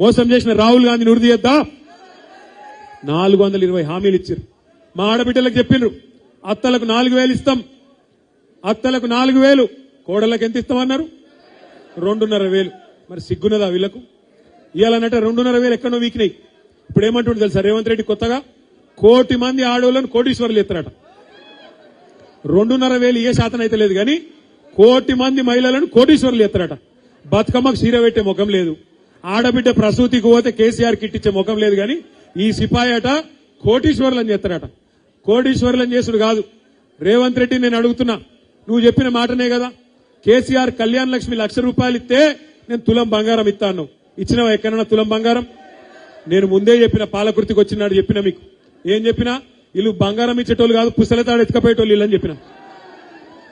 మోసం చేసిన రాహుల్ గాంధీని ఉరి తీయద్దా నాలుగు వందల ఇరవై హామీలు ఇచ్చారు. మా ఆడబిడ్డలకు చెప్పిండ్రు అత్తలకు నాలుగు వేలు ఇస్తాం. అత్తలకు నాలుగు వేలు కోడళ్ళకి ఎంత ఇస్తామన్నారు రెండున్నర వేలు. మరి సిగ్గున్నదా వీళ్ళకు? ఇవ్వాలన్నట్టు రెండున్నర వేలు ఎక్కడో వీక్నాయి. ఇప్పుడు ఏమంటుంది తెలుసా? రేవంత్ రెడ్డి కొత్తగా? కోటి మంది ఆడవాళ్ళని కోటీశ్వరులు ఎత్తారట. రెండున్నర వేలు ఏ శాతం అయితే లేదు కానీ కోటి మంది మహిళలను కోటీశ్వరులు ఎత్తారట. బతుకమ్మకు చీర పెట్టే ముఖం లేదు. ఆడబిడ్డ ప్రసూతికి పోతే కేసీఆర్ కిట్టిచ్చే ముఖం లేదు కానీ ఈ సిపాయి అట కోటీశ్వర్లని చేస్తారట కోటీశ్వరులని చేసుడు కాదు. రేవంత్ రెడ్డి నేను అడుగుతున్నా. నువ్వు చెప్పిన మాటనే కదా. కేసీఆర్ కళ్యాణ్ లక్ష్మి లక్ష రూపాయలు ఇస్తే నేను తులం బంగారం ఇస్తాను ఇచ్చినవా ఎక్కడన్నా తులం బంగారం? నేను ముందే చెప్పిన పాలకృతికి వచ్చినాడు చెప్పిన మీకు. ఏం చెప్పినా? వీళ్ళు బంగారం ఇచ్చేటోళ్ళు కాదు పుస్తలతాడు ఎత్తుకపోయేటోళ్ళు వీళ్ళని చెప్పిన.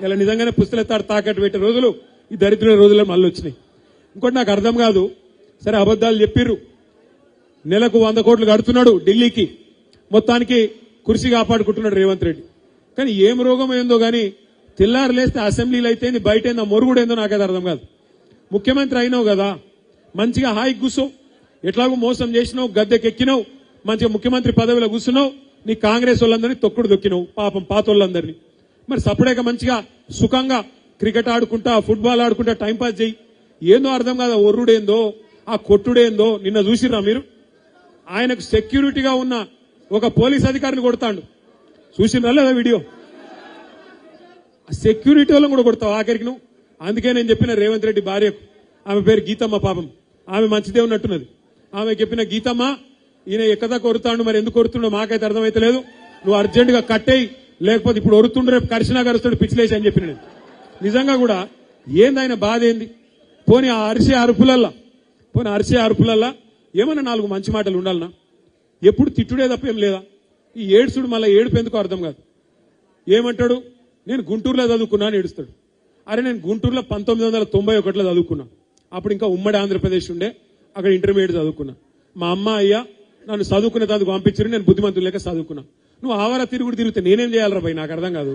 ఇలా నిజంగానే పుస్తలతాడు తాకట్టు పెట్టే రోజులు ఈ దరిద్ర రోజుల్లో మళ్ళీ వచ్చినాయి ఇంకోటి నాకు అర్థం కాదు సరే అబద్ధాలు చెప్పిర్రు. నెలకు వంద కోట్లు కడుతున్నాడు ఢిల్లీకి. మొత్తానికి కుర్చీ కాపాడుకుంటున్నాడు రేవంత్ రెడ్డి. కానీ ఏం రోగం ఏందో కానీ తెల్లారు లేస్తే అసెంబ్లీలో అయితే బయట ఏందో మొరుగుడేందో నాకైతే అర్థం కాదు. ముఖ్యమంత్రి అయినావు కదా మంచిగా హాయి కూర్చో ఎట్లాగో మోసం చేసినావు గద్దెకెక్కినావు మంచిగా ముఖ్యమంత్రి పదవిలో కూర్చున్నావు నీ కాంగ్రెస్ వాళ్ళందరినీ తొక్కుడు దొక్కినావు పాపం పాత వాళ్ళందరినీ. మరి సపడేక మంచిగా సుఖంగా క్రికెట్ ఆడుకుంటా ఫుట్బాల్ ఆడుకుంటా టైంపాస్ చేయి. ఏందో అర్థం కాదు ఒర్రుడేందో. ఆ కొట్టుడేందో నిన్న చూసిరా మీరు? ఆయనకు సెక్యూరిటీగా ఉన్న ఒక పోలీస్ అధికారిని కొడతాడు. చూసినరా లేదా వీడియో? సెక్యూరిటీ వాళ్ళని కూడా కొడతావు ఆఖరికి నువ్వు? అందుకే నేను చెప్పిన రేవంత్ రెడ్డి భార్యకు. ఆమె పేరు గీతమ్మ పాపం. ఆమె మంచిదే ఉన్నట్టున్నది. ఆమె చెప్పిన గీతమ్మ ఈయన ఎక్కదా కొరుతాడు మరి ఎందుకు కొరుతుండో మాకైతే అర్థమైతే లేదు. నువ్వు అర్జెంటుగా కట్టేయి లేకపోతే ఇప్పుడు ఒరుతుండు రేపు కరిచినా కరుస్తాడు పిచ్చిలేసి అని చెప్పిన నిజంగా కూడా ఏంది ఆయన బాధ ఏంది? పోనీ ఆ అరిసే అరుపులల్లా పోనీ అరిసే అరుపులల్లా ఏమన్నా నాలుగు మంచి మాటలు ఉండాలనా? ఎప్పుడు తిట్టుడే తప్ప ఏం లేదా? ఈ ఏడుసుడు మళ్ళీ ఏడుపు ఎందుకు అర్థం కాదు. ఏమంటాడు? నేను గుంటూరులో చదువుకున్నా అని ఏడుస్తాడు. అరే నేను గుంటూరులో పంతొమ్మిది వందల తొంభై ఒకటిలో చదువుకున్నా. అప్పుడు ఇంకా ఉమ్మడి ఆంధ్రప్రదేశ్ ఉండే అక్కడ ఇంటర్మీడియట్ చదువుకున్నా. మా అమ్మ అయ్య నన్ను చదువుకునే దానికి పంపించారు నేను బుద్ధిమంతులు లేక చదువుకున్నా. నువ్వు ఆవార తిరుగుడు తిరిగితే నేనేం చేయాలరా భయ్? నాకు అర్థం కాదు.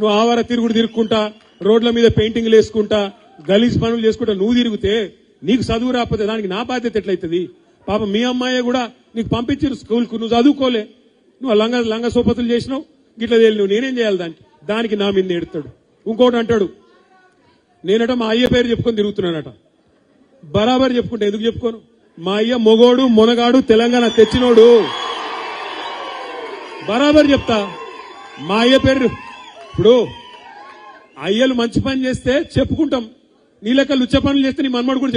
నువ్వు ఆవార తిరుగుడు తిరుక్కుంటా రోడ్ల మీద పెయింటింగ్లు వేసుకుంటా గలీజ్ పనులు చేసుకుంటా నువ్వు తిరిగితే నీకు చదువు రాకపోతే దానికి నా బాధ్యత ఎట్లయితుంది? పాప మీ అమ్మాయే కూడా నీకు పంపించారు స్కూల్కు నువ్వు చదువుకోలే. నువ్వు లంగ లంగ సోపతులు చేసినావు గిట్ల తేలి నువ్వు నేనేం చేయాలి దానికి? దానికి నా మీద ఎడతాడు ఇంకోటి అంటాడు నేనట మా అయ్య పేరు చెప్పుకొని తిరుగుతున్నానట. బరాబర్ చెప్పుకుంటే ఎందుకు చెప్పుకోను? మా అయ్య మొగోడు మొనగాడు తెలంగాణ తెచ్చినోడు. బరాబర్ చెప్తా. మా అయ్య పేరు ఇప్పుడు అయ్యలు మంచి పని చేస్తే చెప్పుకుంటాం. నీ లెక్క లుచ్చ పనులు చేస్తే నీ మన్మడు కూడా